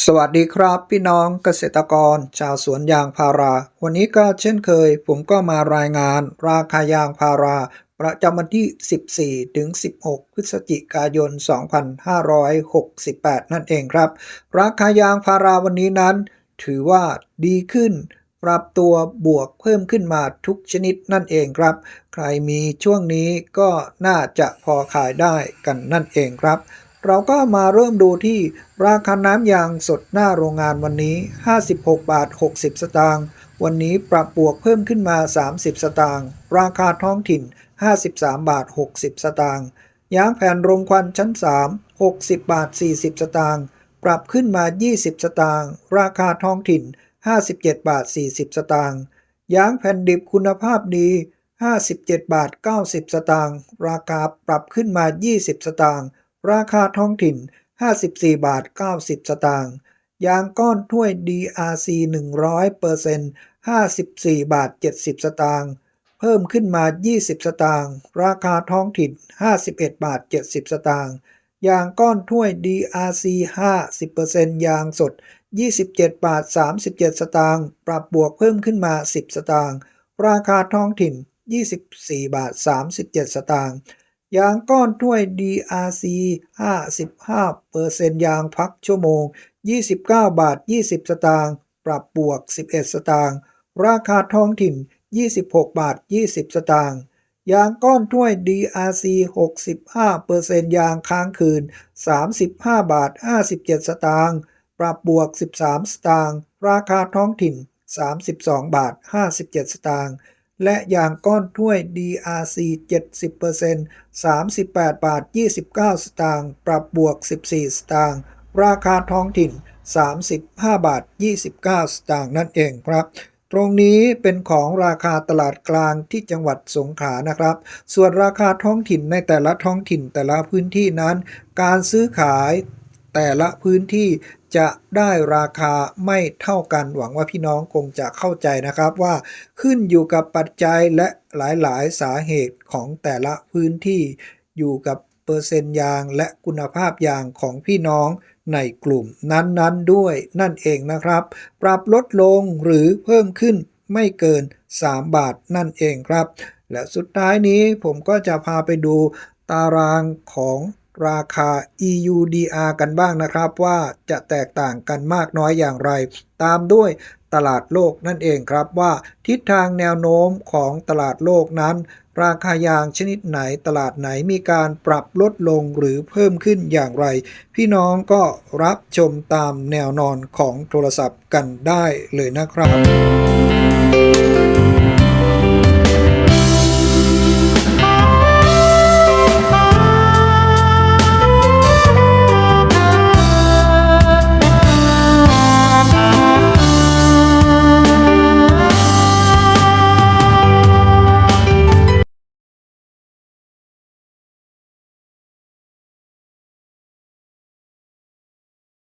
สวัสดีครับพี่น้องเกษตรกร ชาวสวนยางพารา วันนี้ก็เช่นเคย ผมก็มารายงานราคายางพารา ประจำวันที่ 14 ถึง 16 พฤศจิกายน 2568 นั่นเองครับ ราคายางพาราวันนี้นั้น ถือว่าดีขึ้น ปรับตัวบวกเพิ่มขึ้นมาทุกชนิดนั่นเองครับ ใครมีช่วงนี้ก็น่าจะพอขายได้กันนั่นเองครับ เราก็มาเริ่มดูที่ราคาน้ำยางสดหน้าโรงงานวันนี้ 56 บาท 60 สตางค์ วันนี้ปรับบวกเพิ่มขึ้นมา 30 สตางค์ ราคาท้องถิ่น 53 บาท 60 สตางค์ ยางแผ่นรมควันชั้น 3 60 บาท 40 สตางค์ ปรับขึ้นมา 20 สตางค์ ราคาท้องถิ่น 57 บาท 40 สตางค์ ยางแผ่นดิบคุณภาพดี 57 บาท 90 สตางค์ ราคาปรับขึ้นมา 20 สตางค์ ราคาท้องถิ่น 54 บาท 90 สตางค์ยางก้อนถ้วย DRC 100% 54 บาท 70 สตางค์เพิ่มขึ้นมา 20 สตางค์ราคาท้องถิ่น 51 บาท 70 สตางค์ยางก้อนถ้วย DRC 50%ยางสด 27 บาท 37 สตางค์ปรับบวกเพิ่มขึ้นมา 10 สตางค์ราคาท้องถิ่น 24 บาท 37 สตางค์ ยางก้อนถ้วย DRC 55%ยางพักชั่วโมง 29 บาท 20 สตางค์ ปรับบวก 11 สตางค์ ราคาท้องถิ่น 26 บาท 20 สตางค์ ยางก้อนถ้วย DRC 65%ยางค้างคืน 35 บาท 57 สตางค์ ปรับบวก 13 สตางค์ ราคาท้องถิ่น 32 บาท 57 สตางค์ และยางก้อนถ้วย DRC 70% 38 บาท 29 สตางค์ ปรับบวก 14 สตางค์ ราคาท้องถิ่น 35 บาท 29 สตางค์นั่นเองครับตรงนี้เป็นของราคาตลาดกลางที่จังหวัดสงขลานะครับ ส่วนราคาท้องถิ่นในแต่ละท้องถิ่นแต่ละพื้นที่นั้น การซื้อขาย แต่ละพื้นที่จะได้ราคาไม่เท่ากันหวังว่าพี่น้องคงจะเข้าใจนะครับว่าขึ้นอยู่กับปัจจัยและหลายๆ สาเหตุของแต่ละพื้นที่อยู่กับเปอร์เซ็นต์ยางและคุณภาพยางของพี่น้องในกลุ่มนั้นๆด้วยนั่นเองนะครับ ปรับลดลงหรือเพิ่มขึ้นไม่เกิน 3 บาทนั่นเองครับ และสุดท้ายนี้ผมก็จะพาไปดูตารางของ ราคา EUDR กันบ้างนะครับว่าจะแตกต่างกันมากน้อยอย่างไร ตามด้วยตลาดโลกนั่นเองครับว่าทิศทางแนวโน้มของตลาดโลกนั้น ราคายางชนิดไหนตลาดไหนมีการปรับลดลงหรือเพิ่มขึ้นอย่างไร พี่น้องก็รับชมตามแนวนอนของโทรศัพท์กันได้เลยนะครับ